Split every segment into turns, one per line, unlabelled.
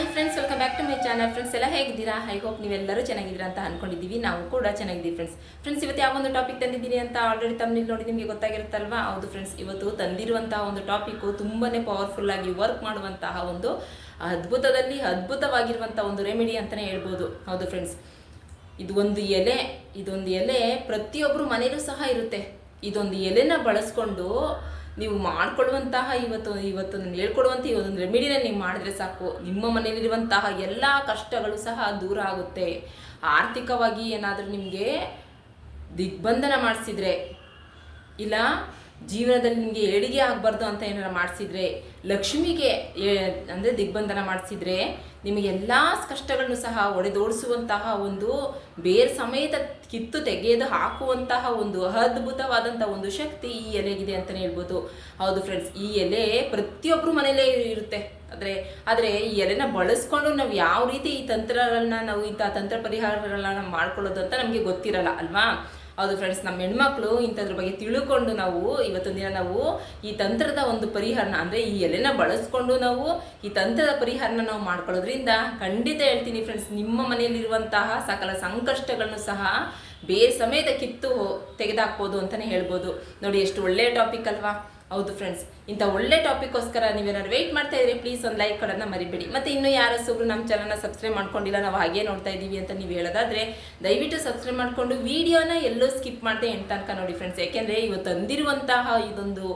Hi friends welcome back to my channel friends ಎಲ್ಲ ಹೇಗಿದ್ದೀರಾ? I hope ನೀವೆಲ್ಲರೂ ಚೆನ್ನಾಗಿದ್ದೀರಾ ಅಂತ ಅನ್ಕೊಂಡಿದ್ದೀವಿ. ನಾವು ಕೂಡ ಚೆನ್ನಾಗಿದ್ದೀವಿ ಫ್ರೆಂಡ್ಸ್ ಫ್ರೆಂಡ್ಸ್ ಇವತ್ತು ಯಾವ ಒಂದು ಟಾಪಿಕ್ ತಂದಿದ್ದೀನಿ ಅಂತ ಆಲ್ರೆಡಿ ತಮ್ಮಲ್ಲಿ ನೋಡಿ ನಿಮಗೆ ಗೊತ್ತಾಗಿರುತ್ತಲ್ವ? ಹೌದು ಫ್ರೆಂಡ್ಸ್ ಇವತ್ತು ತಂದಿರುವಂತಹ ಒಂದು ಟಾಪಿಕ್ಕು ತುಂಬಾನೇ ಪವರ್ಫುಲ್ ಆಗಿ ವರ್ಕ್ ಮಾಡುವಂತಹ ಒಂದು ಅದ್ಭುತದಲ್ಲಿ ಅದ್ಭುತವಾಗಿರುವಂಥ ಒಂದು ರೆಮಿಡಿ ಅಂತಲೇ ಹೇಳ್ಬೋದು. ಹೌದು ಫ್ರೆಂಡ್ಸ್ ಇದು ಒಂದು ಎಲೆ, ಇದೊಂದು ಎಲೆ ಪ್ರತಿಯೊಬ್ಬರು ಮನೆಯಲ್ಲೂ ಸಹ ಇರುತ್ತೆ. ಇದೊಂದು ಎಲೆನ ಬಳಸ್ಕೊಂಡು ನೀವು ಮಾಡಿಕೊಡುವಂತಹ ಇವತ್ತು ಇವತ್ತು ನಾನು ಹೇಳ್ಕೊಡುವಂಥ ಈ ಒಂದು ರೆಮಿಡಿನ ನೀವು ಮಾಡಿದ್ರೆ ಸಾಕು. ನಿಮ್ಮ ಮನೆಯಲ್ಲಿರುವಂತಹ ಎಲ್ಲ ಕಷ್ಟಗಳು ಸಹ ದೂರ ಆಗುತ್ತೆ. ಆರ್ಥಿಕವಾಗಿ ಏನಾದರೂ ನಿಮಗೆ ದಿಗ್ಬಂಧನ ಮಾಡಿಸಿದ್ರೆ, ಇಲ್ಲ ಜೀವನದಲ್ಲಿ ನಿಮಗೆ ಏಳಿಗೆ ಆಗಬಾರ್ದು ಅಂತ ಏನಾರ ಮಾಡಿಸಿದ್ರೆ, ಲಕ್ಷ್ಮಿಗೆ ಅಂದರೆ ಅಂದ್ರೆ ದಿಗ್ಬಂಧನ ಮಾಡಿಸಿದ್ರೆ, ನಿಮಗೆ ಎಲ್ಲ ಕಷ್ಟಗಳನ್ನು ಸಹ ಒಡೆದೋಡಿಸುವಂತಹ ಒಂದು ಬೇರೆ ಸಮೇತ ಕಿತ್ತು ತೆಗೆದು ಹಾಕುವಂತಹ ಒಂದು ಅದ್ಭುತವಾದಂಥ ಒಂದು ಶಕ್ತಿ ಈ ಎಲೆಗಿದೆ ಅಂತಲೇ ಹೇಳ್ಬೋದು. ಹೌದು ಫ್ರೆಂಡ್ಸ್ ಈ ಎಲೆ ಪ್ರತಿಯೊಬ್ಬರು ಮನೆಯಲ್ಲೇ ಇರುತ್ತೆ. ಆದರೆ ಆದರೆ ಈ ಎಲೆನ ಬಳಸ್ಕೊಂಡು ನಾವು ಯಾವ ರೀತಿ ಈ ತಂತ್ರಗಳನ್ನ ನಾವು ಇಂಥ ತಂತ್ರ ಪರಿಹಾರಗಳನ್ನ ಮಾಡ್ಕೊಳ್ಳೋದು ಅಂತ ನಮಗೆ ಗೊತ್ತಿರಲ್ಲ, ಅಲ್ವಾ? ಹೌದು ಫ್ರೆಂಡ್ಸ್ ನಮ್ಮ ಹೆಣ್ಮಕ್ಳು ಇಂಥದ್ರ ಬಗ್ಗೆ ತಿಳ್ಕೊಂಡು ನಾವು ಇವತ್ತೊಂದು ದಿನ ನಾವು ಈ ತಂತ್ರದ ಒಂದು ಪರಿಹಾರನ ಅಂದರೆ ಈ ಎಲೆನ ಬಳಸ್ಕೊಂಡು ನಾವು ಈ ತಂತ್ರದ ಪರಿಹಾರನ ನಾವು ಮಾಡ್ಕೊಳ್ಳೋದ್ರಿಂದ ಖಂಡಿತ ಹೇಳ್ತೀನಿ ಫ್ರೆಂಡ್ಸ್ ನಿಮ್ಮ ಮನೆಯಲ್ಲಿರುವಂತಹ ಸಕಲ ಸಂಕಷ್ಟಗಳನ್ನು ಸಹ ಬೇರೆ ಸಮೇತ ಕಿತ್ತು ತೆಗೆದಾಕ್ಬೋದು ಅಂತಲೇ ಹೇಳ್ಬೋದು. ನೋಡಿ, ಎಷ್ಟು ಒಳ್ಳೆಯ ಟಾಪಿಕ್ ಅಲ್ವಾ? ಹೌದು ಫ್ರೆಂಡ್ಸ್ ಇಂಥ ಒಳ್ಳೆ ಟಾಪಿಕ್ಗೋಸ್ಕರ ನೀವೇನಾದ್ರು ವೆಯ್ಟ್ ಮಾಡ್ತಾ ಇದ್ರೆ ಪ್ಲೀಸ್ ಒಂದು ಲೈಕ್ ಕೊಡೋದನ್ನ ಮರಿಬೇಡಿ. ಮತ್ತೆ ಇನ್ನೂ ಯಾರು ಸುಬ್ರು ನಮ್ಮ ಚಾನಲ್ನ ಸಬ್ಸ್ಕ್ರೈಬ್ ಮಾಡ್ಕೊಂಡಿಲ್ಲ, ನಾವು ಹಾಗೆ ನೋಡ್ತಾ ಇದ್ದೀವಿ ಅಂತ ನೀವು ಹೇಳೋದಾದ್ರೆ, ದಯವಿಟ್ಟು ಸಬ್ಸ್ಕ್ರೈಬ್ ಮಾಡಿಕೊಂಡು ವಿಡಿಯೋನ ಎಲ್ಲೂ ಸ್ಕಿಪ್ ಮಾಡದೆ ಎಂಟು ತನಕ ನೋಡಿ ಫ್ರೆಂಡ್ಸ್ ಯಾಕೆಂದರೆ ಇವತ್ತು ತಂದಿರುವಂತಹ ಇದೊಂದು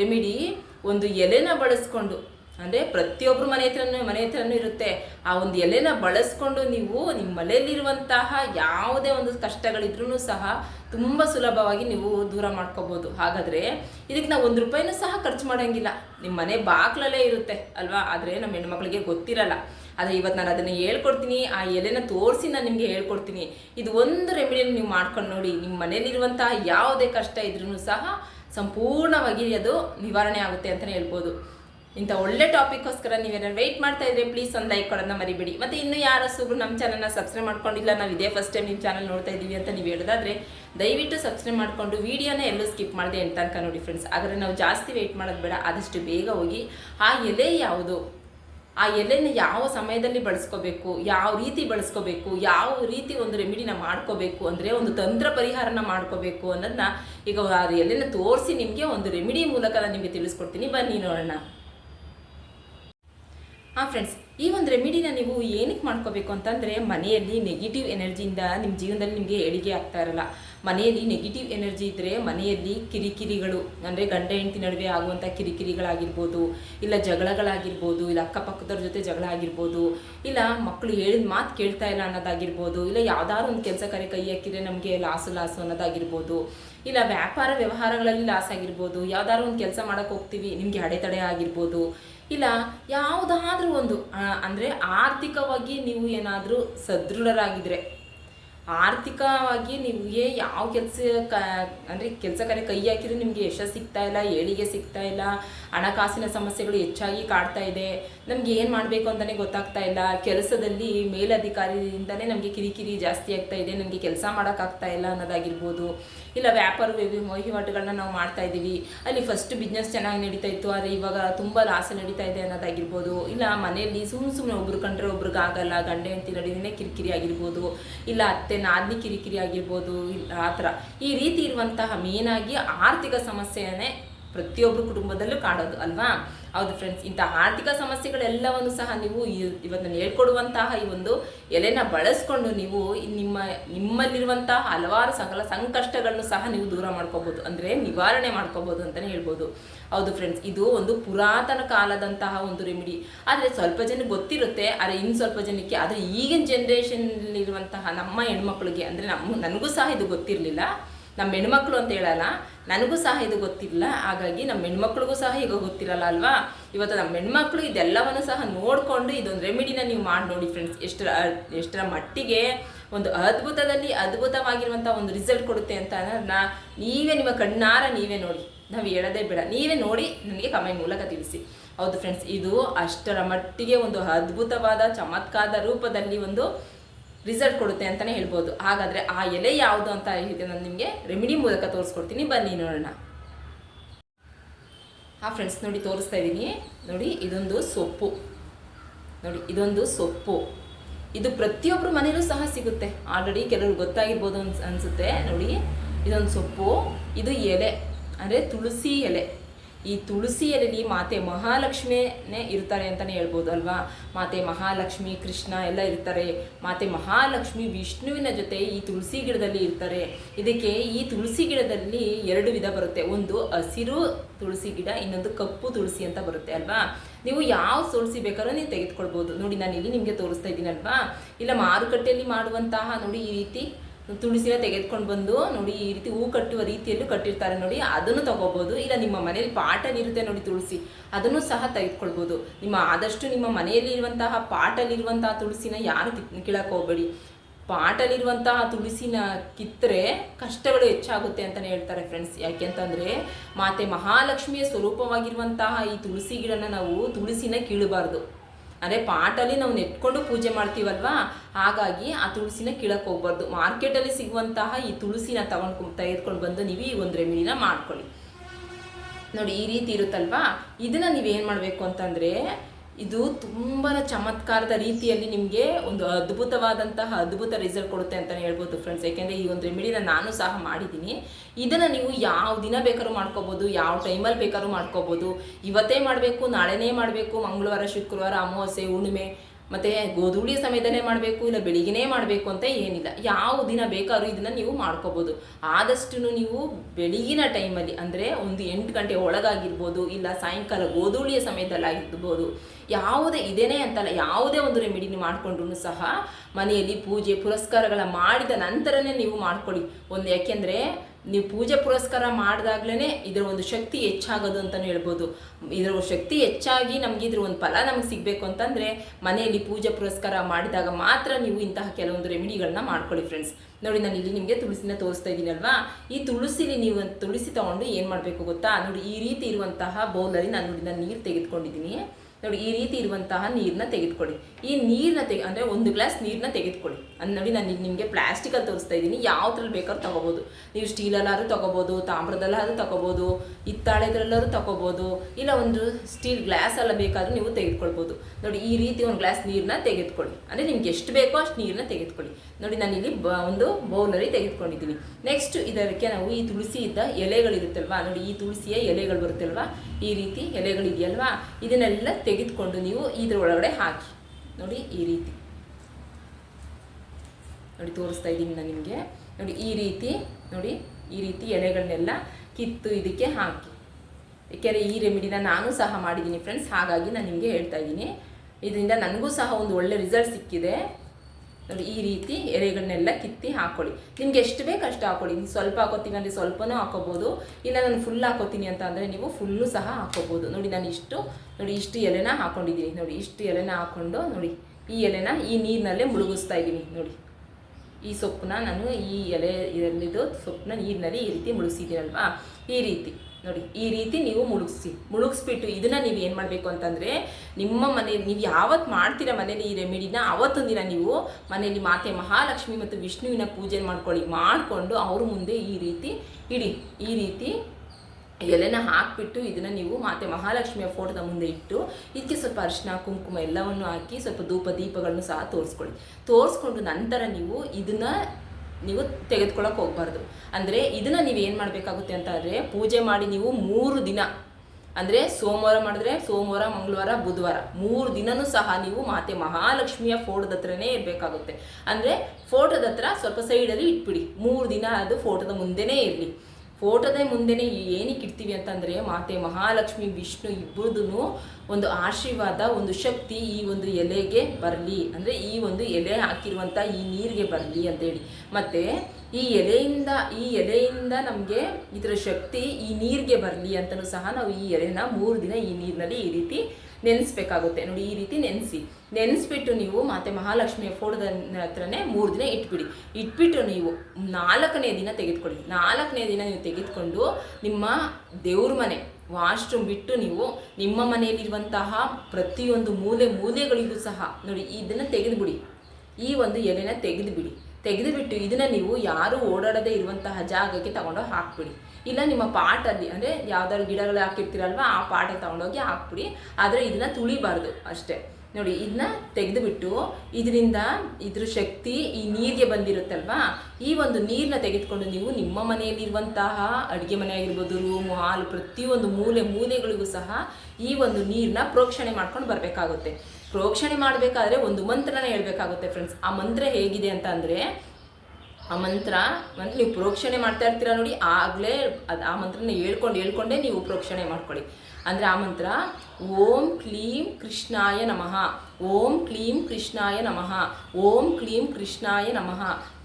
ರೆಮಿಡಿ ಒಂದು ಎಲೆನ ಬಳಸ್ಕೊಂಡು ಅಂದರೆ ಪ್ರತಿಯೊಬ್ಬರು ಮನೆ ಹತ್ರನೂ ಮನೆ ಹತ್ರನೂ ಇರುತ್ತೆ. ಆ ಒಂದು ಎಲೆನ ಬಳಸ್ಕೊಂಡು ನೀವು ನಿಮ್ಮ ಮನೆಯಲ್ಲಿರುವಂತಹ ಯಾವುದೇ ಒಂದು ಕಷ್ಟಗಳಿದ್ರೂ ಸಹ ತುಂಬ ಸುಲಭವಾಗಿ ನೀವು ದೂರ ಮಾಡ್ಕೋಬೋದು. ಹಾಗಾದರೆ ಇದಕ್ಕೆ ನಾವು ಒಂದು ರೂಪಾಯಿನೂ ಸಹ ಖರ್ಚು ಮಾಡೋಂಗಿಲ್ಲ. ನಿಮ್ಮ ಮನೆ ಬಾಗ್ಲಲ್ಲೇ ಇರುತ್ತೆ, ಅಲ್ವಾ? ಆದರೆ ನಮ್ಮ ಹೆಣ್ಮಕ್ಳಿಗೆ ಗೊತ್ತಿರಲ್ಲ. ಆದರೆ ಇವತ್ತು ನಾನು ಅದನ್ನು ಹೇಳ್ಕೊಡ್ತೀನಿ, ಆ ಎಲೆನ ತೋರಿಸಿ ನಾನು ನಿಮಗೆ ಹೇಳ್ಕೊಡ್ತೀನಿ. ಇದು ಒಂದು ರೆಮಿಡಿಯನ್ನು ನೀವು ಮಾಡ್ಕೊಂಡು ನೋಡಿ ನಿಮ್ಮ ಮನೆಯಲ್ಲಿರುವಂತಹ ಯಾವುದೇ ಕಷ್ಟ ಇದ್ರೂ ಸಹ ಸಂಪೂರ್ಣವಾಗಿ ಅದು ನಿವಾರಣೆ ಆಗುತ್ತೆ ಅಂತಲೇ ಹೇಳ್ಬೋದು. ಇಂಥ ಒಳ್ಳೆ ಟಾಪಿಕ್ಗೋಸ್ಕರ ನೀವೇನಾದ್ರು ವೆಯ್ಟ್ ಮಾಡ್ತಾ ಇದ್ರೆ ಪ್ಲೀಸ್ ಒಂದು ಲೈಕ್ ಕೊಡೋದನ್ನ ಮರಿಬೇಡಿ. ಮತ್ತೆ ಇನ್ನೂ ಯಾರು ಸುಬ್ರು ನಮ್ಮ ಚಾನಲ್ನ ಸಬ್ಸ್ಕ್ರೈಬ್ ಮಾಡ್ಕೊಂಡಿಲ್ಲ, ನಾವು ಇದೇ ಫಸ್ಟ್ ಟೈಮ್ ನಿಮ್ಮ ಚಾನಲ್ ನೋಡ್ತಾ ಇದ್ದೀವಿ ಅಂತ ನೀವು ಹೇಳೋದಾದ್ರೆ ದಯವಿಟ್ಟು ಸಬ್ಸ್ಕ್ರೈಬ್ ಮಾಡಿಕೊಂಡು ವೀಡಿಯೋನ ಎಲ್ಲೂ ಸ್ಕಿಪ್ ಮಾಡಿದೆ ತನಕ ನೋಡಿ ಫ್ರೆಂಡ್ಸ್ ಆದರೆ ನಾವು ಜಾಸ್ತಿ ವೆಯ್ಟ್ ಮಾಡೋದು ಬೇಡ, ಆದಷ್ಟು ಬೇಗ ಹೋಗಿ ಆ ಎಲೆ ಯಾವುದು? ಆ ಎಲೆನ ಯಾವ ಸಮಯದಲ್ಲಿ ಬಳಸ್ಕೋಬೇಕು, ಯಾವ ರೀತಿ ಬಳಸ್ಕೋಬೇಕು, ಯಾವ ರೀತಿ ಒಂದು ರೆಮಿಡಿನ ಮಾಡ್ಕೋಬೇಕು ಅಂದರೆ ಒಂದು ತಂತ್ರ ಪರಿಹಾರನ ಮಾಡ್ಕೋಬೇಕು ಅನ್ನೋದನ್ನ ಈಗ ಆ ಎಲೆನ ತೋರಿಸಿ ನಿಮಗೆ ಒಂದು ರೆಮಿಡಿ ಮೂಲಕ ನಾನು ನಿಮಗೆ ತಿಳಿಸ್ಕೊಡ್ತೀನಿ. ಬನ್ನಿ ನೋಡೋಣ. ಹಾಂ ಫ್ರೆಂಡ್ಸ್ ಈ ಒಂದು ರೆಮಿಡಿನ ನೀವು ಏನಕ್ಕೆ ಮಾಡ್ಕೋಬೇಕು ಅಂತಂದರೆ ಮನೆಯಲ್ಲಿ ನೆಗೆಟಿವ್ ಎನರ್ಜಿಯಿಂದ ನಿಮ್ಮ ಜೀವನದಲ್ಲಿ ನಿಮಗೆ ಎಡಿಗೆ ಆಗ್ತಾ ಇರಲ್ಲ. ಮನೆಯಲ್ಲಿ ನೆಗೆಟಿವ್ ಎನರ್ಜಿ ಇದ್ದರೆ ಮನೆಯಲ್ಲಿ ಕಿರಿಕಿರಿಗಳು, ಅಂದರೆ ಗಂಡ ಹೆಂಡತಿ ನಡುವೆ ಆಗುವಂಥ ಕಿರಿಕಿರಿಗಳಾಗಿರ್ಬೋದು, ಇಲ್ಲ ಜಗಳಗಳಾಗಿರ್ಬೋದು, ಇಲ್ಲ ಅಕ್ಕಪಕ್ಕದವ್ರ ಜೊತೆ ಜಗಳ ಆಗಿರ್ಬೋದು ಇಲ್ಲ ಮಕ್ಕಳು ಹೇಳಿದ ಮಾತು ಕೇಳ್ತಾ ಇಲ್ಲ ಅನ್ನೋದಾಗಿರ್ಬೋದು, ಇಲ್ಲ ಯಾವ್ದಾದ್ರು ಒಂದು ಕೆಲಸ ಕರೆ ಕೈ ಹಾಕಿದರೆ ನಮಗೆ ಲಾಸು ಲಾಸು ಅನ್ನೋದಾಗಿರ್ಬೋದು, ಇಲ್ಲ ವ್ಯಾಪಾರ ವ್ಯವಹಾರಗಳಲ್ಲಿ ಲಾಸ್ ಆಗಿರ್ಬೋದು, ಯಾವ್ದಾದ್ರು ಒಂದು ಕೆಲಸ ಮಾಡೋಕೆ ಹೋಗ್ತೀವಿ, ನಿಮಗೆ ಅಡೆತಡೆ ಆಗಿರ್ಬೋದು ಇಲ್ಲ ಯಾವುದಾದ್ರೂ ಒಂದು ಅಂದರೆ ಆರ್ಥಿಕವಾಗಿ ನೀವು ಏನಾದರೂ ಸದೃಢರಾಗಿದ್ರೆ. ಆರ್ಥಿಕವಾಗಿ ನಿಮಗೆ ಯಾವ ಕೆಲಸ ಕ, ಅಂದರೆ ಕೆಲಸ ಕಾರ್ಯ ಕೈ ಹಾಕಿದ್ರೆ ನಿಮಗೆ ಯಶಸ್ಸು ಸಿಗ್ತಾ ಇಲ್ಲ, ಏಳಿಗೆ ಸಿಗ್ತಾ ಇಲ್ಲ, ಹಣಕಾಸಿನ ಸಮಸ್ಯೆಗಳು ಹೆಚ್ಚಾಗಿ ಕಾಡ್ತಾ ಇದೆ. ನಮಗೆ ಏನು ಮಾಡಬೇಕು ಅಂತಲೇ ಗೊತ್ತಾಗ್ತಾ ಇಲ್ಲ. ಕೆಲಸದಲ್ಲಿ ಮೇಲಧಿಕಾರಿಯಿಂದಲೇ ನಮಗೆ ಕಿರಿಕಿರಿ ಜಾಸ್ತಿ ಆಗ್ತಾ ಇದೆ. ನಮಗೆ ಕೆಲಸ ಮಾಡೋಕ್ಕಾಗ್ತಾ ಇಲ್ಲ ಅನ್ನೋದಾಗಿರ್ಬೋದು. ಇಲ್ಲ, ವ್ಯಾಪಾರ ವಹಿವಾಟುಗಳನ್ನ ನಾವು ಮಾಡ್ತಾ ಇದ್ದೀವಿ. ಅಲ್ಲಿ ಫಸ್ಟ್ ಬಿಸ್ನೆಸ್ ಚೆನ್ನಾಗಿ ನಡೀತಾ ಇತ್ತು. ಆದರೆ ಇವಾಗ ತುಂಬ ಲಾಸ್ ನಡೀತಾ ಇದೆ ಅನ್ನೋದಾಗಿರ್ಬೋದು. ಇಲ್ಲ, ಮನೆಯಲ್ಲಿ ಸುಮ್ಮನೆ ಸುಮ್ಮನೆ ಒಬ್ರು ಕಂಡ್ರೆ ಒಬ್ರಿಗೆ ಆಗಲ್ಲ ಗಂಡ, ಹೆಂಡತಿ ನಡುವೆ ಕಿರಿಕಿರಿ ಆಗಿರ್ಬೋದು. ಇಲ್ಲ, ಅತ್ತೆ ನಾದ್ನಿ ಕಿರಿಕಿರಿ ಆಗಿರ್ಬೋದು ಆ ಥರ. ಈ ರೀತಿ ಇರುವಂತಹ ಮೇನಾಗಿ ಆರ್ಥಿಕ ಸಮಸ್ಯೆಯನ್ನೇ ಪ್ರತಿಯೊಬ್ಬರು ಕುಟುಂಬದಲ್ಲೂ ಕಾಣೋದು ಅಲ್ವಾ? ಹೌದು ಫ್ರೆಂಡ್ಸ್ ಇಂಥ ಆರ್ಥಿಕ ಸಮಸ್ಯೆಗಳೆಲ್ಲವನ್ನು ಸಹ ನೀವು ಇವತ್ತು ಹೇಳ್ಕೊಡುವಂತಹ ಈ ಒಂದು ಎಲೆನ ಬಳಸ್ಕೊಂಡು ನೀವು ನಿಮ್ಮ, ನಿಮ್ಮಲ್ಲಿರುವಂತಹ ಹಲವಾರು ಸಕಲ ಸಂಕಷ್ಟಗಳನ್ನು ಸಹ ನೀವು ದೂರ ಮಾಡ್ಕೋಬೋದು. ಅಂದರೆ ನಿವಾರಣೆ ಮಾಡ್ಕೋಬೋದು ಅಂತಲೇ ಹೇಳ್ಬೋದು. ಹೌದು ಫ್ರೆಂಡ್ಸ್ ಇದು ಒಂದು ಪುರಾತನ ಕಾಲದಂತಹ ಒಂದು ರೆಮಿಡಿ ಆದರೆ ಸ್ವಲ್ಪ ಜನಕ್ಕೆ ಗೊತ್ತಿರುತ್ತೆ, ಆದರೆ ಇನ್ನು ಸ್ವಲ್ಪ ಜನಕ್ಕೆ, ಆದರೆ ಈಗಿನ ಜನ್ರೇಷನ್ನಲ್ಲಿರುವಂತಹ ನಮ್ಮ ಹೆಣ್ಮಕ್ಳಿಗೆ, ಅಂದರೆ ನಮ್ಮ, ನನಗೂ ಸಹ ಇದು ಗೊತ್ತಿರಲಿಲ್ಲ. ನಮ್ಮ ಹೆಣ್ಮಕ್ಳು ಅಂತ ಹೇಳಲ್ಲ, ನನಗೂ ಸಹ ಇದು ಗೊತ್ತಿಲ್ಲ, ಹಾಗಾಗಿ ನಮ್ಮ ಹೆಣ್ಮಕ್ಳಿಗೂ ಸಹ ಈಗ ಗೊತ್ತಿರಲ್ಲ ಅಲ್ವಾ? ಇವತ್ತು ನಮ್ಮ ಹೆಣ್ಮಕ್ಳು ಇದೆಲ್ಲವನ್ನು ಸಹ ನೋಡಿಕೊಂಡು ಇದೊಂದು ರೆಮಿಡಿನ ನೀವು ಮಾಡಿ ನೋಡಿ ಫ್ರೆಂಡ್ಸ್ ಎಷ್ಟರ ಎಷ್ಟರ ಮಟ್ಟಿಗೆ ಒಂದು ಅದ್ಭುತದಲ್ಲಿ ಅದ್ಭುತವಾಗಿರುವಂಥ ಒಂದು ರಿಸಲ್ಟ್ ಕೊಡುತ್ತೆ ಅಂತ ಅನ್ನೋದನ್ನ ನೀವೇ ನಿಮ್ಮ ಕಣ್ಣಾರ ನೀವೇ ನೋಡಿ. ನಾವು ಹೇಳೋದೇ ಬೇಡ. ನೀವೇ ನೋಡಿ ನನಗೆ ಕಮೆಂಟ್ ಮೂಲಕ ತಿಳಿಸಿ. ಹೌದು ಫ್ರೆಂಡ್ಸ್ ಇದು ಅಷ್ಟರ ಮಟ್ಟಿಗೆ ಒಂದು ಅದ್ಭುತವಾದ ಚಮತ್ಕಾರದ ರೂಪದಲ್ಲಿ ಒಂದು ರಿಸಲ್ಟ್ ಕೊಡುತ್ತೆ ಅಂತಲೇ ಹೇಳ್ಬೋದು. ಹಾಗಾದರೆ ಆ ಎಲೆ ಯಾವುದು ಅಂತ ಈಗ ನಾನು ನಿಮಗೆ ರೆಮಿಡಿ ಮೂಲಕ ತೋರಿಸ್ಕೊಡ್ತೀನಿ. ಬನ್ನಿ ನೋಡೋಣ. ಹಾಂ ಫ್ರೆಂಡ್ಸ್ ನೋಡಿ ತೋರಿಸ್ತಾ ಇದ್ದೀನಿ. ನೋಡಿ, ಇದೊಂದು ಸೊಪ್ಪು. ನೋಡಿ, ಇದೊಂದು ಸೊಪ್ಪು. ಇದು ಪ್ರತಿಯೊಬ್ಬರು ಮನೇಲೂ ಸಹ ಸಿಗುತ್ತೆ. ಆಲ್ರೆಡಿ ಕೆಲವರು ಗೊತ್ತಾಗಿರ್ಬೋದು ಅನ್ಸ್, ಅನಿಸುತ್ತೆ. ನೋಡಿ, ಇದೊಂದು ಸೊಪ್ಪು. ಇದು ಎಲೆ. ಅಂದರೆ ತುಳಸಿ ಎಲೆ. ಈ ತುಳಸಿಯಲ್ಲಿ ಮಾತೆ ಮಹಾಲಕ್ಷ್ಮಿನೇ ಇರ್ತಾರೆ ಅಂತಲೇ ಹೇಳ್ಬೋದು ಅಲ್ವಾ ಮಾತೆ ಮಹಾಲಕ್ಷ್ಮಿ, ಕೃಷ್ಣ ಎಲ್ಲ ಇರ್ತಾರೆ. ಮಾತೆ ಮಹಾಲಕ್ಷ್ಮಿ ವಿಷ್ಣುವಿನ ಜೊತೆ ಈ ತುಳಸಿ ಗಿಡದಲ್ಲಿ ಇರ್ತಾರೆ. ಇದಕ್ಕೆ ಈ ತುಳಸಿ ಗಿಡದಲ್ಲಿ ಎರಡು ವಿಧ ಬರುತ್ತೆ. ಒಂದು ಹಸಿರು ತುಳಸಿ ಗಿಡ, ಇನ್ನೊಂದು ಕಪ್ಪು ತುಳಸಿ ಅಂತ ಬರುತ್ತೆ ಅಲ್ವಾ? ನೀವು ಯಾವ ತುಳಸಿ ಬೇಕಾದ್ರೂ ನೀವು ತೆಗೆದುಕೊಳ್ಬೋದು. ನೋಡಿ ನಾನು ಇಲ್ಲಿ ನಿಮಗೆ ತೋರಿಸ್ತಾ ಇದ್ದೀನಲ್ವಾ? ಇಲ್ಲ ಮಾರುಕಟ್ಟೆಯಲ್ಲಿ ಮಾಡುವಂತಹ ನೋಡಿ ಈ ರೀತಿ ತುಳಸಿನ ತೆಗೆದುಕೊಂಡು ಬಂದು ನೋಡಿ ಈ ರೀತಿ ಹೂ ಕಟ್ಟುವ ರೀತಿಯಲ್ಲೂ ಕಟ್ಟಿರ್ತಾರೆ ನೋಡಿ, ಅದನ್ನು ತಗೋಬೋದು. ಇಲ್ಲ, ನಿಮ್ಮ ಮನೆಯಲ್ಲಿ ಪಾಟಲ್ಲಿ ಇರುತ್ತೆ ನೋಡಿ ತುಳಸಿ, ಅದನ್ನು ಸಹ ತೆಗೆದುಕೊಳ್ಬೋದು. ನಿಮ್ಮ ಆದಷ್ಟು ನಿಮ್ಮ ಮನೆಯಲ್ಲಿ ಇರುವಂತಹ ಪಾಟಲ್ಲಿರುವಂತಹ ತುಳಸಿನ ಯಾರು ಕೀಳಕ್ಕೆ ಹೋಗಬೇಡಿ. ಪಾಟಲ್ಲಿರುವಂತಹ ತುಳಸಿನ ಕಿತ್ತರೆ ಕಷ್ಟಗಳು ಹೆಚ್ಚಾಗುತ್ತೆ ಅಂತಲೇ ಹೇಳ್ತಾರೆ ಫ್ರೆಂಡ್ಸ್ ಯಾಕೆಂತಂದರೆ ಮಾತೆ ಮಹಾಲಕ್ಷ್ಮಿಯ ಸ್ವರೂಪವಾಗಿರುವಂತಹ ಈ ತುಳಸಿ ಗಿಡನ ನಾವು ತುಳಸಿನ ಕೀಳಬಾರ್ದು. ಅಂದರೆ ಪಾಟಲ್ಲಿ ನಾವು ನೆಟ್ಕೊಂಡು ಪೂಜೆ ಮಾಡ್ತೀವಲ್ವಾ? ಹಾಗಾಗಿ ಆ ತುಳಸಿನ ಕೀಳಕ್ಕೆ ಹೋಗ್ಬಾರ್ದು. ಮಾರ್ಕೆಟಲ್ಲಿ ಸಿಗುವಂತಹ ಈ ತುಳಸಿನ ತಗೊಂಡು ತೆಗೆದುಕೊಂಡು ಬಂದು ನೀವು ಈ ಒಂದು ರೆಮಿಡಿನ ಮಾಡ್ಕೊಳ್ಳಿ. ನೋಡಿ, ಈ ರೀತಿ ಇರುತ್ತಲ್ವಾ? ಇದನ್ನು ನೀವೇನು ಮಾಡಬೇಕು ಅಂತಂದರೆ ಇದು ತುಂಬಾ ಚಮತ್ಕಾರದ ರೀತಿಯಲ್ಲಿ ನಿಮಗೆ ಒಂದು ಅದ್ಭುತವಾದಂತಹ ಅದ್ಭುತ ರಿಸಲ್ಟ್ ಕೊಡುತ್ತೆ ಅಂತಲೇ ಹೇಳ್ಬೋದು ಫ್ರೆಂಡ್ಸ್ ಯಾಕೆಂದರೆ ಈ ಒಂದು ರೆಮಿಡಿನ ನಾನು ಸಹ ಮಾಡಿದ್ದೀನಿ. ಇದನ್ನು ನೀವು ಯಾವ ದಿನ ಬೇಕಾದ್ರೂ ಮಾಡ್ಕೋಬೋದು, ಯಾವ ಟೈಮಲ್ಲಿ ಬೇಕಾದ್ರೂ ಮಾಡ್ಕೋಬೋದು. ಇವತ್ತೇ ಮಾಡಬೇಕು, ನಾಳೆನೇ ಮಾಡಬೇಕು, ಮಂಗಳವಾರ, ಶುಕ್ರವಾರ, ಅಮಾವಾಸ್ಯೆ, ಹುಣ್ಣಿಮೆ ಮತ್ತು ಗೋಧೂಳಿ ಸಮಯದಲ್ಲೇ ಮಾಡಬೇಕು, ಇಲ್ಲ ಬೆಳಿಗ್ಗೆನೇ ಮಾಡಬೇಕು ಅಂತ ಏನಿಲ್ಲ. ಯಾವ ದಿನ ಬೇಕಾದ್ರೂ ಇದನ್ನು ನೀವು ಮಾಡ್ಕೋಬೋದು. ಆದಷ್ಟು ನೀವು ಬೆಳಗಿನ ಟೈಮಲ್ಲಿ ಅಂದರೆ ಒಂದು ಎಂಟು ಗಂಟೆ ಒಳಗಾಗಿರ್ಬೋದು, ಇಲ್ಲ ಸಾಯಂಕಾಲ ಗೋಧೂಳಿಯ ಸಮಯದಲ್ಲಾಗಿರ್ಬೋದು ಯಾವುದೇ ಇದೇನೇ ಅಂತಲ್ಲ, ಯಾವುದೇ ಒಂದು ರೆಮಿಡಿ ನೀವು ಮಾಡಿಕೊಂಡ್ರು ಸಹ ಮನೆಯಲ್ಲಿ ಪೂಜೆ ಪುರಸ್ಕಾರಗಳ ಮಾಡಿದ ನಂತರನೇ ನೀವು ಮಾಡ್ಕೊಳ್ಳಿ. ಒಂದು ಯಾಕೆಂದರೆ ನೀವು ಪೂಜೆ ಪುರಸ್ಕಾರ ಮಾಡಿದಾಗ್ಲೇ ಇದರ ಒಂದು ಶಕ್ತಿ ಹೆಚ್ಚಾಗೋದು ಅಂತಲೂ ಹೇಳ್ಬೋದು. ಇದರ ಶಕ್ತಿ ಹೆಚ್ಚಾಗಿ ನಮಗೆ ಇದ್ರ ಒಂದು ಫಲ ನಮಗೆ ಸಿಗಬೇಕು ಅಂತಂದರೆ ಮನೆಯಲ್ಲಿ ಪೂಜೆ ಪುರಸ್ಕಾರ ಮಾಡಿದಾಗ ಮಾತ್ರ ನೀವು ಇಂತಹ ಕೆಲವೊಂದು ರೆಮಿಡಿಗಳನ್ನ ಮಾಡ್ಕೊಳ್ಳಿ ಫ್ರೆಂಡ್ಸ್ ನೋಡಿ, ನಾನು ಇಲ್ಲಿ ನಿಮಗೆ ತುಳಸಿನ ತೋರಿಸ್ತಾ ಇದ್ದೀನಲ್ವಾ ಈ ತುಳಸಿಲಿ ನೀವು ತುಳಸಿ ತೊಗೊಂಡು ಏನು ಮಾಡಬೇಕು ಗೊತ್ತಾ? ನೋಡಿ, ಈ ರೀತಿ ಇರುವಂತಹ ಬೌಲಲ್ಲಿ ನಾನು ನೋಡಿ, ನಾನು ನೀರು ತೆಗೆದುಕೊಂಡಿದ್ದೀನಿ. ನೋಡಿ, ಈ ರೀತಿ ಇರುವಂತಹ ನೀರನ್ನ ತೆಗೆದುಕೊಳ್ಳಿ. ಈ ನೀರನ್ನ ತೆಗೆ ಅಂದರೆ ಒಂದು ಗ್ಲಾಸ್ ನೀರನ್ನ ತೆಗೆದುಕೊಳ್ಳಿ. ನೋಡಿ ಈಗ ನಿಮಗೆ ಪ್ಲಾಸ್ಟಿಕಲ್ಲಿ ತೋರಿಸ್ತಾ ಇದ್ದೀನಿ. ಯಾವ್ದ್ರಲ್ಲಿ ಬೇಕಾದ್ರೂ ತಗೋಬೋದು. ನೀವು ಸ್ಟೀಲಲ್ಲಾದ್ರೂ ತಗೋಬೋದು ತಾಮ್ರದಲ್ಲಾದ್ರೂ ತಗೋಬೋದು, ಹಿತ್ತಾಳೆದ್ರಲ್ಲಾದ್ರೂ ತಗೋಬೋದು, ಇಲ್ಲ ಒಂದು ಸ್ಟೀಲ್ ಗ್ಲಾಸ್ ಎಲ್ಲ ಬೇಕಾದರೂ ನೀವು ತೆಗೆದುಕೊಳ್ಬೋದು. ನೋಡಿ, ಈ ರೀತಿ ಒಂದು ಗ್ಲಾಸ್ ನೀರನ್ನ ತೆಗೆದುಕೊಳ್ಳಿ. ಅಂದರೆ ನಿಮ್ಗೆ ಎಷ್ಟು ಬೇಕೋ ಅಷ್ಟು ನೀರನ್ನ ತೆಗೆದುಕೊಳ್ಳಿ. ನೋಡಿ, ನಾನು ಇಲ್ಲಿ ಬ ಒಂದು ಬೌಲಲ್ಲಿ ತೆಗೆದುಕೊಂಡಿದ್ದೀನಿ. ನೆಕ್ಸ್ಟ್ ಇದಕ್ಕೆ ನಾವು ಈ ತುಳಸಿ ಇದ್ದ ಎಲೆಗಳಿರುತ್ತಲ್ವಾ? ನೋಡಿ, ಈ ತುಳಸಿಯ ಎಲೆಗಳು ಬರುತ್ತಲ್ವಾ? ಈ ರೀತಿ ಎಲೆಗಳಿದೆಯಲ್ವಾ? ಇದನ್ನೆಲ್ಲ ತೆಗೆದುಕೊಂಡು ನೀವು ಇದರ ಒಳಗಡೆ ಹಾಕಿ. ನೋಡಿ, ಈ ರೀತಿ. ನೋಡಿ ತೋರಿಸ್ತಾ ಇದ್ದೀನಿ ನಾನು ನಿಮಗೆ. ನೋಡಿ ಈ ರೀತಿ, ನೋಡಿ ಈ ರೀತಿ ಎಲೆಗಳನ್ನೆಲ್ಲ ಕಿತ್ತು ಇದಕ್ಕೆ ಹಾಕಿ. ಏಕೆಂದರೆ ಈ ರೆಮಿಡಿನ ನಾನು ಸಹ ಮಾಡಿದ್ದೀನಿ ಫ್ರೆಂಡ್ಸ್ ಹಾಗಾಗಿ ನಾನು ನಿಮಗೆ ಹೇಳ್ತಾ ಇದ್ದೀನಿ. ಇದರಿಂದ ನನಗೂ ಸಹ ಒಂದು ಒಳ್ಳೆ ರಿಸಲ್ಟ್ ಸಿಕ್ಕಿದೆ. ನೋಡಿ ಈ ರೀತಿ ಎಲೆಗಳನ್ನೆಲ್ಲ ಕಿತ್ತಿ ಹಾಕೊಳ್ಳಿ. ನಿಮ್ಗೆ ಎಷ್ಟು ಬೇಕು ಅಷ್ಟು ಹಾಕೊಳ್ಳಿ. ನೀವು ಸ್ವಲ್ಪ ಹಾಕೋತೀನಿ ಅಂದರೆ ಸ್ವಲ್ಪನೂ ಹಾಕೋಬೋದು. ಇಲ್ಲ ನಾನು ಫುಲ್ ಹಾಕೋತೀನಿ ಅಂತ ಅಂದರೆ ನೀವು ಫುಲ್ಲು ಸಹ ಹಾಕೋಬೋದು. ನೋಡಿ ನಾನು ಇಷ್ಟು, ನೋಡಿ ಇಷ್ಟು ಎಲೆನ ಹಾಕೊಂಡಿದ್ದೀನಿ. ನೋಡಿ ಇಷ್ಟು ಎಲೆನ ಹಾಕ್ಕೊಂಡು ನೋಡಿ ಈ ಎಲೆನ ಈ ನೀರಿನಲ್ಲೇ ಮುಳುಗಿಸ್ತಾ ಇದ್ದೀನಿ. ನೋಡಿ. ಈ ಸೊಪ್ಪನ್ನ ನಾನು ಈ ಎಲೆ ಇದರಲ್ಲಿದ್ದು ಸೊಪ್ಪನ್ನ ನೀರಿನಲ್ಲಿ ಈ ರೀತಿ ಮುಳುಗಿಸಿದ್ದೀನಲ್ವಾ? ಈ ರೀತಿ. ನೋಡಿ, ಈ ರೀತಿ ನೀವು ಮುಳುಗಿಸಿ. ಮುಳುಗಿಸ್ಬಿಟ್ಟು ಇದನ್ನು ನೀವು ಏನು ಮಾಡಬೇಕು ಅಂತಂದರೆ, ನಿಮ್ಮ ಮನೆ ನೀವು ಯಾವತ್ತು ಮಾಡ್ತೀರ ಮನೇಲಿ ಈ ರೆಮಿಡಿನ, ಅವತ್ತೊಂದು ದಿನ ನೀವು ಮನೆಯಲ್ಲಿ ಮಾತೆ ಮಹಾಲಕ್ಷ್ಮಿ ಮತ್ತು ವಿಷ್ಣುವಿನ ಪೂಜೆ ಮಾಡ್ಕೊಳ್ಳಿ. ಮಾಡಿಕೊಂಡು ಅವ್ರ ಮುಂದೆ ಈ ರೀತಿ ಇಡಿ. ಈ ರೀತಿ ಎಲೆನ ಹಾಕಿಬಿಟ್ಟು ಇದನ್ನು ನೀವು ಮಾತೆ ಮಹಾಲಕ್ಷ್ಮಿಯ ಫೋಟೋದ ಮುಂದೆ ಇಟ್ಟು, ಇದಕ್ಕೆ ಸ್ವಲ್ಪ ಅರಿಶಿನ ಕುಂಕುಮ ಎಲ್ಲವನ್ನು ಹಾಕಿ ಸ್ವಲ್ಪ ಧೂಪ, ದೀಪಗಳನ್ನು ಸಹ ತೋರಿಸ್ಕೊಳ್ಳಿ. ತೋರಿಸ್ಕೊಂಡು ನಂತರ ನೀವು ಇದನ್ನು ನೀವು ತೆಗೆದುಕೊಳ್ಳೋಕೆ ಹೋಗಬಾರ್ದು. ಅಂದರೆ ಇದನ್ನು ನೀವು ಏನು ಮಾಡಬೇಕಾಗುತ್ತೆ ಅಂತಂದರೆ, ಪೂಜೆ ಮಾಡಿ ನೀವು ಮೂರು ದಿನ, ಅಂದರೆ ಸೋಮವಾರ ಮಾಡಿದ್ರೆ ಸೋಮವಾರ, ಮಂಗಳವಾರ, ಬುಧವಾರ, ಮೂರು ದಿನವೂ ಸಹ ನೀವು ಮಾತೆ ಮಹಾಲಕ್ಷ್ಮಿಯ ಫೋಟೋದ ಹತ್ರನೇ ಇರಬೇಕಾಗುತ್ತೆ. ಅಂದರೆ ಫೋಟೋದ ಹತ್ರ ಸ್ವಲ್ಪ ಸೈಡಲ್ಲಿ ಇಟ್ಬಿಡಿ. ಮೂರು ದಿನ ಅದು ಫೋಟೋದ ಮುಂದೆನೇ ಇರಲಿ. ಫೋಟೋದ ಮುಂದೆನೇ ಏನಕ್ಕೆ ಇಡ್ತೀವಿ ಅಂತಂದರೆ ಮಾತೆ ಮಹಾಲಕ್ಷ್ಮಿ, ವಿಷ್ಣು ಇಬ್ಬರದೂ ಒಂದು ಆಶೀರ್ವಾದ, ಒಂದು ಶಕ್ತಿ ಈ ಒಂದು ಎಲೆಗೆ ಬರಲಿ. ಅಂದರೆ ಈ ಒಂದು ಎಲೆ ಹಾಕಿರುವಂಥ ಈ ನೀರಿಗೆ ಬರಲಿ ಅಂತೇಳಿ. ಮತ್ತು ಈ ಎಲೆಯಿಂದ ಈ ಎಲೆಯಿಂದ ನಮಗೆ ಇದರ ಶಕ್ತಿ ಈ ನೀರಿಗೆ ಬರಲಿ ಅಂತಲೂ ಸಹ ನಾವು ಈ ಎಲೆನ ಮೂರು ದಿನ ಈ ನೀರಿನಲ್ಲಿ ಈ ರೀತಿ ನೆನೆಸ್ಬೇಕಾಗುತ್ತೆ. ನೋಡಿ, ಈ ರೀತಿ ನೆನೆಸಿ. ನೆನೆಸ್ಬಿಟ್ಟು ನೀವು ಮತ್ತೆ ಮಹಾಲಕ್ಷ್ಮಿಯ ಫೋಟೋದ ಹತ್ರನೇ ಮೂರು ದಿನ ಇಟ್ಬಿಡಿ. ಇಟ್ಬಿಟ್ಟು ನೀವು ನಾಲ್ಕನೇ ದಿನ ತೆಗೆದುಕೊಳ್ಳಿ. ನಾಲ್ಕನೇ ದಿನ ನೀವು ತೆಗೆದುಕೊಂಡು ನಿಮ್ಮ ದೇವ್ರ ಮನೆ, ವಾಶ್ರೂಮ್ ಬಿಟ್ಟು ನೀವು ನಿಮ್ಮ ಮನೆಯಲ್ಲಿರುವಂತಹ ಪ್ರತಿಯೊಂದು ಮೂಲೆ ಮೂಲೆಗಳಿಗೂ ಸಹ ನೋಡಿ, ಇದನ್ನು ತೆಗೆದುಬಿಡಿ. ಈ ಒಂದು ಎಲೆನ ತೆಗೆದುಬಿಡಿ. ತೆಗೆದುಬಿಟ್ಟು ಇದನ್ನು ನೀವು ಯಾರು ಓಡಾಡದೇ ಇರುವಂತಹ ಜಾಗಕ್ಕೆ ತಗೊಂಡು ಹಾಕ್ಬಿಡಿ. ಇಲ್ಲ ನಿಮ್ಮ ಪಾಟಲ್ಲಿ, ಅಂದರೆ ಯಾವ್ದಾದ್ರು ಗಿಡಗಳು ಹಾಕಿರ್ತೀರಲ್ವ, ಆ ಪಾಟಲ್ಲಿ ತೊಗೊಂಡೋಗಿ ಹಾಕ್ಬಿಡಿ. ಆದರೆ ಇದನ್ನ ತುಳಿಬಾರ್ದು ಅಷ್ಟೇ. ನೋಡಿ, ಇದನ್ನ ತೆಗೆದುಬಿಟ್ಟು ಇದರಿಂದ ಇದ್ರ ಶಕ್ತಿ ಈ ನೀರಿಗೆ ಬಂದಿರುತ್ತಲ್ವಾ, ಈ ಒಂದು ನೀರನ್ನ ತೆಗೆದುಕೊಂಡು ನೀವು ನಿಮ್ಮ ಮನೆಯಲ್ಲಿರುವಂತಹ ಅಡುಗೆ ಮನೆ ಆಗಿರ್ಬೋದು, ರೂಮು, ಹಾಲು, ಪ್ರತಿಯೊಂದು ಮೂಲೆ ಮೂಲೆಗಳಿಗೂ ಸಹ ಈ ಒಂದು ನೀರನ್ನ ಪ್ರೋಕ್ಷಣೆ ಮಾಡ್ಕೊಂಡು ಬರಬೇಕಾಗುತ್ತೆ. ಪ್ರೋಕ್ಷಣೆ ಮಾಡಬೇಕಾದ್ರೆ ಒಂದು ಮಂತ್ರನ ಹೇಳ್ಬೇಕಾಗುತ್ತೆ ಫ್ರೆಂಡ್ಸ್ ಆ ಮಂತ್ರ ಹೇಗಿದೆ ಅಂತ ಅಂದರೆ ಆ ಮಂತ್ರ ಅಂದರೆ ನೀವು ಪ್ರೋಕ್ಷಣೆ ಮಾಡ್ತಾ ಇರ್ತೀರ ನೋಡಿ, ಆಗಲೇ ಅದು ಆ ಮಂತ್ರನ ಹೇಳ್ಕೊಂಡು ಹೇಳ್ಕೊಂಡೇ ನೀವು ಪ್ರೋಕ್ಷಣೆ ಮಾಡ್ಕೊಳ್ಳಿ. ಅಂದರೆ ಆ ಮಂತ್ರ, ಓಂ ಕ್ಲೀಂ ಕೃಷ್ಣಾಯ ನಮಃ, ಓಂ ಕ್ಲೀಂ ಕೃಷ್ಣಾಯ ನಮಃ, ಓಂ ಕ್ಲೀಂ ಕೃಷ್ಣಾಯ ನಮಃ.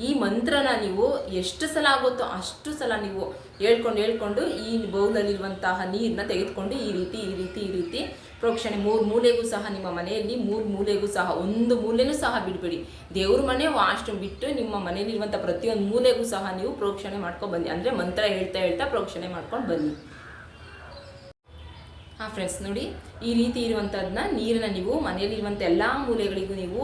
ಈ ಮಂತ್ರನ ನೀವು ಎಷ್ಟು ಸಲ ಆಗುತ್ತೋ ಅಷ್ಟು ಸಲ ನೀವು ಹೇಳ್ಕೊಂಡು ಹೇಳ್ಕೊಂಡು ಈ ಬೌಲಲ್ಲಿರುವಂತಹ ನೀರನ್ನ ತೆಗೆದುಕೊಂಡು ಈ ರೀತಿ ಈ ರೀತಿ ಈ ರೀತಿ ಪ್ರೋಕ್ಷಣೆ ಮೂರು ಮೂಲೆಗೂ ಸಹ ನಿಮ್ಮ ಮನೆಯಲ್ಲಿ ಮೂರು ಮೂಲೆಗೂ ಸಹ ಒಂದು ಮೂಲೆನೂ ಸಹ ಬಿಡಬೇಡಿ. ದೇವ್ರ ಮನೆ ವಾಶ್ರೂಮ್ ಬಿಟ್ಟು ನಿಮ್ಮ ಮನೆಯಲ್ಲಿರುವಂಥ ಪ್ರತಿಯೊಂದು ಮೂಲೆಗೂ ಸಹ ನೀವು ಪ್ರೋಕ್ಷಣೆ ಮಾಡ್ಕೊಂಡು ಬನ್ನಿ. ಅಂದರೆ ಮಂತ್ರ ಹೇಳ್ತಾ ಹೇಳ್ತಾ ಪ್ರೋಕ್ಷಣೆ ಮಾಡ್ಕೊಂಡು ಬನ್ನಿ. ಹಾಂ ಫ್ರೆಂಡ್ಸ್ ನೋಡಿ, ಈ ರೀತಿ ಇರುವಂಥದ್ದನ್ನ ನೀರನ್ನ ನೀವು ಮನೆಯಲ್ಲಿರುವಂಥ ಎಲ್ಲ ಮೂಲೆಗಳಿಗೂ ನೀವು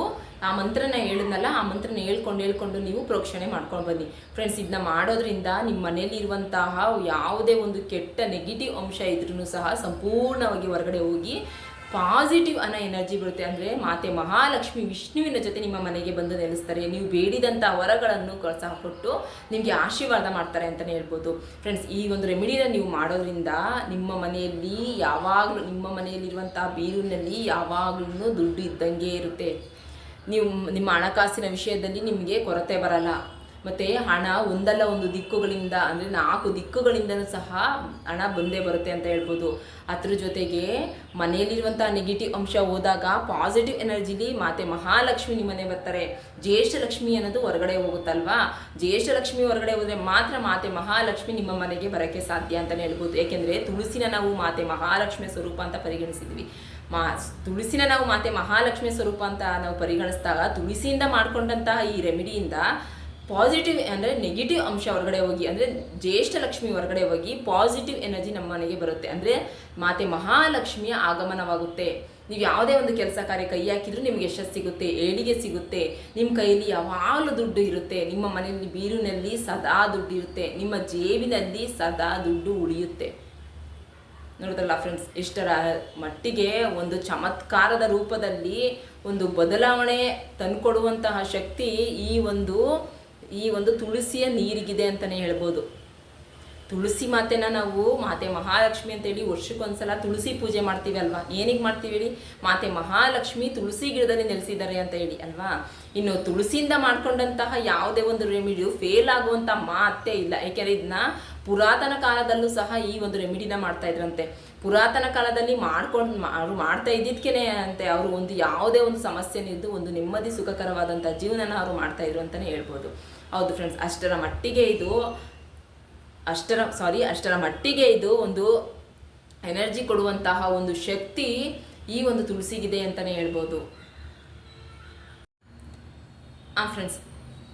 ಆ ಮಂತ್ರನ ಹೇಳಿದ್ನಲ್ಲ, ಆ ಮಂತ್ರನ ಹೇಳ್ಕೊಂಡು ಹೇಳ್ಕೊಂಡು ನೀವು ಪ್ರೋಕ್ಷಣೆ ಮಾಡ್ಕೊಂಡು ಬನ್ನಿ. ಫ್ರೆಂಡ್ಸ್ ಇದನ್ನ ಮಾಡೋದ್ರಿಂದ ನಿಮ್ಮ ಮನೆಯಲ್ಲಿರುವಂತಹ ಯಾವುದೇ ಒಂದು ಕೆಟ್ಟ ನೆಗೆಟಿವ್ ಅಂಶ ಇದ್ರೂ ಸಹ ಸಂಪೂರ್ಣವಾಗಿ ಹೊರಗಡೆ ಹೋಗಿ ಪಾಸಿಟಿವ್ ಅನ್ನೋ ಎನರ್ಜಿ ಬರುತ್ತೆ ಅಂದರೆ ಮಾತೆ ಮಹಾಲಕ್ಷ್ಮಿ ವಿಷ್ಣುವಿನ ಜೊತೆ ನಿಮ್ಮ ಮನೆಗೆ ಬಂದು ನೆಲೆಸ್ತಾರೆ. ನೀವು ಬೇಡಿದಂಥ ವರಗಳನ್ನು ಸಹ ಕೊಟ್ಟು ನಿಮಗೆ ಆಶೀರ್ವಾದ ಮಾಡ್ತಾರೆ ಅಂತಲೇ ಹೇಳ್ಬೋದು. ಫ್ರೆಂಡ್ಸ್ ಈ ಒಂದು ರೆಮಿಡಿನ ನೀವು ಮಾಡೋದ್ರಿಂದ ನಿಮ್ಮ ಮನೆಯಲ್ಲಿ ಯಾವಾಗಲೂ, ನಿಮ್ಮ ಮನೆಯಲ್ಲಿರುವಂಥ ಬೀರಿನಲ್ಲಿ ಯಾವಾಗಲೂ ದುಡ್ಡು ಇದ್ದಂಗೆ ಇರುತ್ತೆ. ನೀವು, ನಿಮ್ಮ ಹಣಕಾಸಿನ ವಿಷಯದಲ್ಲಿ ನಿಮಗೆ ಕೊರತೆ ಬರಲ್ಲ. ಮತ್ತು ಹಣ ಒಂದಲ್ಲ ಒಂದು ದಿಕ್ಕುಗಳಿಂದ, ಅಂದರೆ ನಾಲ್ಕು ದಿಕ್ಕುಗಳಿಂದನೂ ಸಹ ಹಣ ಬಂದೇ ಬರುತ್ತೆ ಅಂತ ಹೇಳ್ಬೋದು. ಅದ್ರ ಜೊತೆಗೆ ಮನೆಯಲ್ಲಿರುವಂಥ ನೆಗೆಟಿವ್ ಅಂಶ ಹೋದಾಗ ಪಾಸಿಟಿವ್ ಎನರ್ಜಿಲಿ ಮಾತೆ ಮಹಾಲಕ್ಷ್ಮಿ ನಿಮ್ಮ ಮನೆ ಬರ್ತಾರೆ. ಜ್ಯೇಷ್ಠ ಲಕ್ಷ್ಮಿ ಅನ್ನೋದು ಹೊರಗಡೆ ಹೋಗುತ್ತಲ್ವಾ? ಜ್ಯೇಷ್ಠ ಲಕ್ಷ್ಮಿ ಹೊರಗಡೆ ಹೋದರೆ ಮಾತ್ರ ಮಾತೆ ಮಹಾಲಕ್ಷ್ಮಿ ನಿಮ್ಮ ಮನೆಗೆ ಬರೋಕ್ಕೆ ಸಾಧ್ಯ ಅಂತಲೇ ಹೇಳ್ಬೋದು. ಏಕೆಂದರೆ ತುಳಸಿನ ನಾವು ಮಾತೆ ಮಹಾಲಕ್ಷ್ಮಿ ಸ್ವರೂಪ ಅಂತ ಪರಿಗಣಿಸಿದ್ವಿ. ಮಾ, ತುಳಸಿನ ನಾವು ಮಾತೆ ಮಹಾಲಕ್ಷ್ಮಿ ಸ್ವರೂಪ ಅಂತ ನಾವು ಪರಿಗಣಿಸಿದಾಗ ತುಳಸಿಯಿಂದ ಮಾಡಿಕೊಂಡಂತಹ ಈ ರೆಮಿಡಿಯಿಂದ ಪಾಸಿಟಿವ್ ಅಂದರೆ ನೆಗೆಟಿವ್ ಅಂಶ ಹೊರಗಡೆ ಹೋಗಿ, ಅಂದರೆ ಜ್ಯೇಷ್ಠ ಲಕ್ಷ್ಮಿ ಹೊರಗಡೆ ಹೋಗಿ ಪಾಸಿಟಿವ್ ಎನರ್ಜಿ ನಮ್ಮ ಮನೆಗೆ ಬರುತ್ತೆ. ಅಂದರೆ ಮಾತೆ ಮಹಾಲಕ್ಷ್ಮಿಯ ಆಗಮನವಾಗುತ್ತೆ. ನೀವು ಯಾವುದೇ ಒಂದು ಕೆಲಸ ಕಾರ್ಯ ಕೈ ಹಾಕಿದ್ರು ನಿಮಗೆ ಯಶಸ್ಸು ಸಿಗುತ್ತೆ, ಏಳಿಗೆ ಸಿಗುತ್ತೆ. ನಿಮ್ಮ ಕೈಯಲ್ಲಿ ಯಾವಾಗಲೂ ದುಡ್ಡು ಇರುತ್ತೆ. ನಿಮ್ಮ ಮನೆಯಲ್ಲಿ ಬೀರಿನಲ್ಲಿ ಸದಾ ದುಡ್ಡು ಇರುತ್ತೆ. ನಿಮ್ಮ ಜೇಬಿನಲ್ಲಿ ಸದಾ ದುಡ್ಡು ಉಳಿಯುತ್ತೆ. ನೋಡಿದ್ರಲ್ಲ ಫ್ರೆಂಡ್ಸ್ ಇಷ್ಟರ ಮಟ್ಟಿಗೆ ಒಂದು ಚಮತ್ಕಾರದ ರೂಪದಲ್ಲಿ ಒಂದು ಬದಲಾವಣೆ ತಂದುಕೊಡುವಂತಹ ಶಕ್ತಿ ಈ ಒಂದು ಈ ಒಂದು ತುಳಸಿಯ ನೀರಿಗಿದೆ ಅಂತಲೇ ಹೇಳ್ಬೋದು. ತುಳಸಿ ಮಾತೆನ ನಾವು ಮಾತೆ ಮಹಾಲಕ್ಷ್ಮಿ ಅಂತೇಳಿ ವರ್ಷಕ್ಕೊಂದ್ಸಲ ತುಳಸಿ ಪೂಜೆ ಮಾಡ್ತೀವಿ ಅಲ್ವಾ? ಏನಿಗೆ ಮಾಡ್ತೀವಿ ಹೇಳಿ? ಮಾತೆ ಮಹಾಲಕ್ಷ್ಮಿ ತುಳಸಿ ಗಿಡದಲ್ಲಿ ನೆಲೆಸಿದ್ದಾರೆ ಅಂತ ಹೇಳಿ ಅಲ್ವಾ? ಇನ್ನು ತುಳಸಿಯಿಂದ ಮಾಡ್ಕೊಂಡಂತಹ ಯಾವುದೇ ಒಂದು ರೆಮಿಡಿಯು ಫೇಲ್ ಆಗುವಂಥ ಮಾತೇ ಇಲ್ಲ. ಯಾಕೆಂದರೆ ಇದನ್ನ ಪುರಾತನ ಕಾಲದಲ್ಲೂ ಸಹ ಈ ಒಂದು ರೆಮಿಡಿನ ಮಾಡ್ತಾ ಇದ್ರಂತೆ. ಪುರಾತನ ಕಾಲದಲ್ಲಿ ಮಾಡ್ಕೊಂಡು ಅವರು ಮಾಡ್ತಾ ಇದ್ದಿದ್ಕೇನೆ ಅಂತೆ ಅವರು ಒಂದು ಯಾವುದೇ ಒಂದು ಸಮಸ್ಯೆನಿದ್ದು ಒಂದು ನೆಮ್ಮದಿ ಸುಖಕರವಾದಂಥ ಜೀವನನ ಅವರು ಮಾಡ್ತಾ ಇದ್ರು ಅಂತಲೇ ಹೇಳ್ಬೋದು. ಹೌದು ಫ್ರೆಂಡ್ಸ್ ಅಷ್ಟರ ಮಟ್ಟಿಗೆ ಇದು, ಅಷ್ಟರ ಸಾರಿ ಅಷ್ಟರ ಮಟ್ಟಿಗೆ ಇದು ಒಂದು ಎನರ್ಜಿ ಕೊಡುವಂತಹ ಒಂದು ಶಕ್ತಿ ಈ ಒಂದು ತುಳಸಿಗಿದೆ ಅಂತಲೇ ಹೇಳ್ಬೋದು. ಆ ಫ್ರೆಂಡ್ಸ್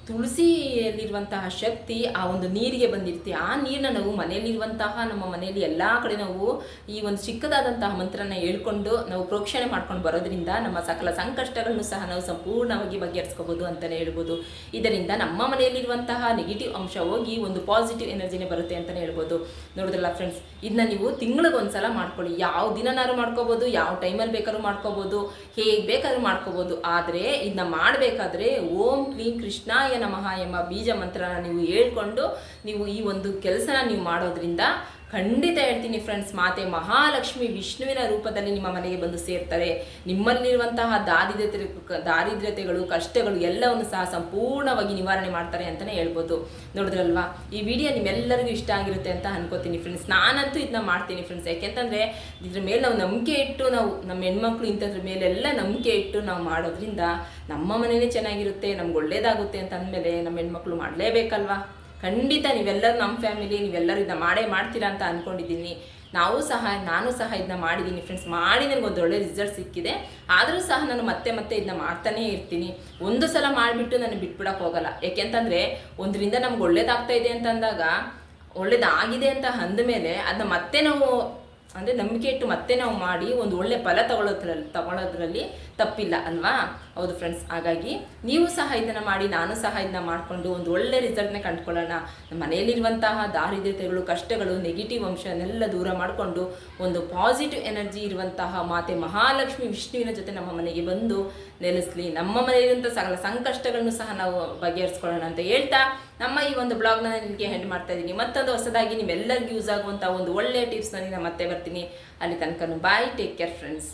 ತುಳಸಿಯಲ್ಲಿರುವಂತಹ ಶಕ್ತಿ ಆ ಒಂದು ನೀರಿಗೆ ಬಂದಿರುತ್ತೆ. ಆ ನೀರನ್ನ ನಾವು ಮನೆಯಲ್ಲಿರುವಂತಹ ನಮ್ಮ ಮನೆಯಲ್ಲಿ ಎಲ್ಲ ಕಡೆ ನಾವು ಈ ಒಂದು ಚಿಕ್ಕದಾದಂತಹ ಮಂತ್ರನ ಹೇಳ್ಕೊಂಡು ನಾವು ಪ್ರೋಕ್ಷಣೆ ಮಾಡ್ಕೊಂಡು ಬರೋದ್ರಿಂದ ನಮ್ಮ ಸಕಲ ಸಂಕಷ್ಟಗಳನ್ನು ಸಹ ನಾವು ಸಂಪೂರ್ಣವಾಗಿ ಬಗೆಹರಿಸ್ಕೋಬೋದು ಅಂತಲೇ ಹೇಳ್ಬೋದು. ಇದರಿಂದ ನಮ್ಮ ಮನೆಯಲ್ಲಿರುವಂತಹ ನೆಗೆಟಿವ್ ಅಂಶ ಹೋಗಿ ಒಂದು ಪಾಸಿಟಿವ್ ಎನರ್ಜಿನೇ ಬರುತ್ತೆ ಅಂತಲೇ ಹೇಳ್ಬೋದು. ನೋಡಿದ್ರಲ್ಲ ಫ್ರೆಂಡ್ಸ್ ಇದನ್ನ ನೀವು ತಿಂಗಳಿಗೆ ಒಂದ್ಸಲ ಮಾಡ್ಕೊಳ್ಳಿ. ಯಾವ ದಿನನಾದ್ರೂ ಮಾಡ್ಕೋಬೋದು, ಯಾವ ಟೈಮಲ್ಲಿ ಬೇಕಾದ್ರೂ ಮಾಡ್ಕೋಬೋದು, ಹೇಗೆ ಬೇಕಾದ್ರೂ ಮಾಡ್ಕೋಬೋದು. ಆದರೆ ಇದನ್ನ ಮಾಡಬೇಕಾದ್ರೆ ಓಂ ಕ್ಲೀಂ ಕೃಷ್ಣಾಯ ನಮಃ ಎಂಬ ಬೀಜ ಮಂತ್ರನ ನೀವು ಹೇಳ್ಕೊಂಡು ನೀವು ಈ ಒಂದು ಕೆಲಸನ ನೀವು ಮಾಡೋದ್ರಿಂದ ಖಂಡಿತ ಹೇಳ್ತೀನಿ ಫ್ರೆಂಡ್ಸ್ ಮಾತೆ ಮಹಾಲಕ್ಷ್ಮಿ ವಿಷ್ಣುವಿನ ರೂಪದಲ್ಲಿ ನಿಮ್ಮ ಮನೆಗೆ ಬಂದು ಸೇರ್ತಾರೆ. ನಿಮ್ಮಲ್ಲಿರುವಂತಹ ದಾರಿದ್ರ್ಯತೆ, ದಾರಿದ್ರ್ಯತೆಗಳು, ಕಷ್ಟಗಳು ಎಲ್ಲವನ್ನು ಸಹ ಸಂಪೂರ್ಣವಾಗಿ ನಿವಾರಣೆ ಮಾಡ್ತಾರೆ ಅಂತಲೇ ಹೇಳ್ಬೋದು. ನೋಡಿದ್ರಲ್ವಾ? ಈ ವಿಡಿಯೋ ನಿಮ್ಮೆಲ್ಲರಿಗೂ ಇಷ್ಟ ಆಗಿರುತ್ತೆ ಅಂತ ಅನ್ಕೋತೀನಿ ಫ್ರೆಂಡ್ಸ್ ನಾನಂತೂ ಇದನ್ನ ಮಾಡ್ತೀನಿ ಫ್ರೆಂಡ್ಸ್ ಯಾಕೆಂತಂದರೆ ಇದ್ರ ಮೇಲೆ ನಾವು ನಂಬಿಕೆ ಇಟ್ಟು ನಾವು ನಮ್ಮ ಹೆಣ್ಮಕ್ಳು ಇಂಥದ್ರ ಮೇಲೆಲ್ಲ ನಂಬಿಕೆ ಇಟ್ಟು ನಾವು ಮಾಡೋದ್ರಿಂದ ನಮ್ಮ ಮನೇನೇ ಚೆನ್ನಾಗಿರುತ್ತೆ, ನಮ್ಗೆ ಒಳ್ಳೇದಾಗುತ್ತೆ ಅಂತ ಅಂದಮೇಲೆ ನಮ್ಮ ಹೆಣ್ಮಕ್ಳು ಮಾಡಲೇಬೇಕಲ್ವಾ? ಖಂಡಿತ ನೀವೆಲ್ಲರೂ ನಮ್ಮ ಫ್ಯಾಮಿಲಿ ನೀವೆಲ್ಲರೂ ಇದನ್ನ ಮಾಡೇ ಮಾಡ್ತೀರಾ ಅಂತ ಅಂದ್ಕೊಂಡಿದ್ದೀನಿ ನಾವು ಸಹ, ನಾನು ಸಹ ಇದನ್ನ ಮಾಡಿದ್ದೀನಿ ಫ್ರೆಂಡ್ಸ್ ಮಾಡಿ ನನಗೆ ಒಂದು ಒಳ್ಳೆ ರಿಸಲ್ಟ್ ಸಿಕ್ಕಿದೆ. ಆದರೂ ಸಹ ನಾನು ಮತ್ತೆ ಮತ್ತೆ ಇದನ್ನ ಮಾಡ್ತಾನೇ ಇರ್ತೀನಿ. ಒಂದು ಸಲ ಮಾಡಿಬಿಟ್ಟು ನಾನು ಬಿಟ್ಬಿಡಕ್ಕೆ ಹೋಗಲ್ಲ. ಯಾಕೆಂತಂದರೆ ಒಂದರಿಂದ ನಮ್ಗೆ ಒಳ್ಳೇದಾಗ್ತಾ ಇದೆ ಅಂತ ಅಂದಾಗ ಒಳ್ಳೇದಾಗಿದೆ ಅಂತ ಅಂದ ಮೇಲೆ ಅದನ್ನ ಮತ್ತೆ ನಾವು, ಅಂದರೆ ನಂಬಿಕೆ ಇಟ್ಟು ಮತ್ತೆ ನಾವು ಮಾಡಿ, ಒಂದು ಒಳ್ಳೆ ಫಲ ತಗೊಳ್ಳೋದ್ರಲ್ಲಿ ತಗೊಳ್ಳೋದ್ರಲ್ಲಿ ತಪ್ಪಿಲ್ಲ ಅಲ್ವಾ? ಹೌದು ಫ್ರೆಂಡ್ಸ್ ಹಾಗಾಗಿ ನೀವು ಸಹ ಇದನ್ನು ಮಾಡಿ, ನಾನು ಸಹ ಇದನ್ನ ಮಾಡಿಕೊಂಡು ಒಂದು ಒಳ್ಳೆ ರಿಸಲ್ಟ್ನ ಕಂಡುಕೊಳ್ಳೋಣ. ನಮ್ಮ ಮನೆಯಲ್ಲಿರುವಂತಹ ದಾರಿದ್ರ್ಯತೆಗಳು ಕಷ್ಟಗಳು ನೆಗೆಟಿವ್ ಅಂಶನೆಲ್ಲ ದೂರ ಮಾಡಿಕೊಂಡು ಒಂದು ಪಾಸಿಟಿವ್ ಎನರ್ಜಿ ಇರುವಂತಹ ಮಾತೆ ಮಹಾಲಕ್ಷ್ಮಿ ವಿಷ್ಣುವಿನ ಜೊತೆ ನಮ್ಮ ಮನೆಗೆ ಬಂದು ನೆಲೆಸಲಿ. ನಮ್ಮ ಮನೆಯಲ್ಲಿರುವಂಥ ಸಕಲ ಸಂಕಷ್ಟಗಳನ್ನು ಸಹ ನಾವು ಬಗೆಹರಿಸ್ಕೊಳ್ಳೋಣ ಅಂತ ಹೇಳ್ತಾ ನಮ್ಮ ಈ ಒಂದು ಬ್ಲಾಗ್ನ ನಿಮಗೆ ಹೆಂಡ್ ಮಾಡ್ತಾ ಇದ್ದೀನಿ. ಮತ್ತೊಂದು ಹೊಸದಾಗಿ ನಿಮ್ಮೆಲ್ಲರಿಗೂ ಯೂಸ್ ಆಗುವಂಥ ಒಂದು ಒಳ್ಳೆಯ ಟಿಪ್ಸ್ನ ನಾನು ಮತ್ತೆ ಬರ್ತೀನಿ. ಅಲ್ಲಿ ತನಕ ಬಾಯ್ ಟೇಕ್ ಕೇರ್ ಫ್ರೆಂಡ್ಸ್